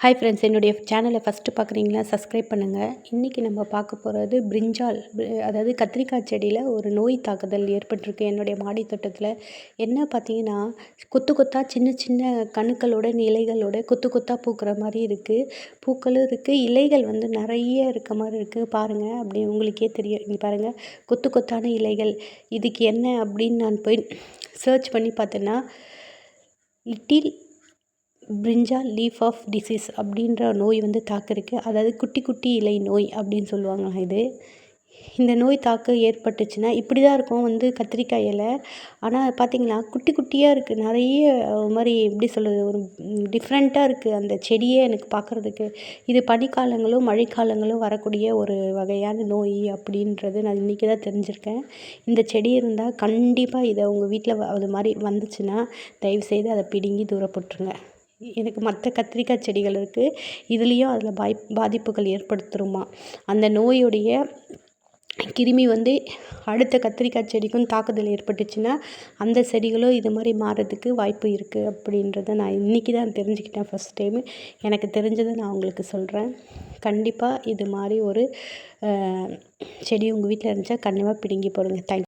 Hi friends என்னுடைய சேனலை first பார்க்குறீங்களா சப்ஸ்கிரைப் பண்ணுங்கள் இன்றைக்கி நம்ம பார்க்க போகிறது பிரிஞ்சால் அதாவது கத்திரிக்காய் செடியில் ஒரு நோய் தாக்குதல் ஏற்பட்டிருக்கு. என்னுடைய மாடி தோட்டத்தில் என்ன பார்த்தீங்கன்னா கொத்து கொத்தாக சின்ன சின்ன கணுக்களோட இலைகளோட கொத்து கொத்தாக பூக்கிற மாதிரி இருக்குது பூக்களும் இருக்குது இலைகள் வந்து நிறைய இருக்க மாதிரி இருக்குது பாருங்கள் அப்படி உங்களுக்கே தெரியும் இங்கே பாருங்கள் கொத்து கொத்தான இலைகள். இதுக்கு என்ன அப்படின்னு நான் போய் சர்ச் பண்ணி பார்த்தேன்னா little brinjal leaf of disease அப்படின்ற நோய் வந்து தாக்கிருக்கு அதாவது குட்டி குட்டி இலை நோய் அப்படின்னு சொல்லுவாங்க இது. இந்த நோய் தாக்கு ஏற்பட்டுச்சுன்னா இப்படி தான் இருக்கும் வந்து கத்திரிக்காய் இலை. ஆனால் பார்த்திங்களா குட்டி குட்டியாக இருக்குது நிறைய மாதிரி எப்படி சொல்கிறது ஒரு டிஃப்ரெண்ட்டாக இருக்குது அந்த செடியே எனக்கு பார்க்குறதுக்கு இது பனிக்காலங்களும் மழைக்காலங்களும் வரக்கூடிய ஒரு வகையான நோய் அப்படின்றது நான் இன்றைக்கி தான் தெரிஞ்சிருக்கேன். இந்த செடி இருந்தால் கண்டிப்பாக இதை உங்கள் வீட்டில் அது மாதிரி வந்துச்சுன்னா தயவுசெய்து அதை பிடுங்கி தூரப்பட்டுருங்க. எனக்கு மற்ற கத்திரிக்காய் செடிகள் இருக்குது இதுலேயும் அதில் பாய் பாதிப்புகள் ஏற்படுத்துருமா? அந்த நோயுடைய கிருமி வந்து அடுத்த கத்திரிக்காய் செடிக்கும் தாக்குதல் ஏற்பட்டுச்சுன்னா அந்த செடிகளும் இது மாதிரி மாறதுக்கு வாய்ப்பு இருக்குது அப்படின்றத நான் இன்றைக்கி தான் தெரிஞ்சுக்கிட்டேன் ஃபஸ்ட் டைமு எனக்கு தெரிஞ்சதை நான் உங்களுக்கு சொல்கிறேன் கண்டிப்பாக இது மாதிரி ஒரு செடி உங்கள் வீட்டில் இருந்துச்சா கண்டிப்பாக பிடுங்கி போடுங்க. தேங்க்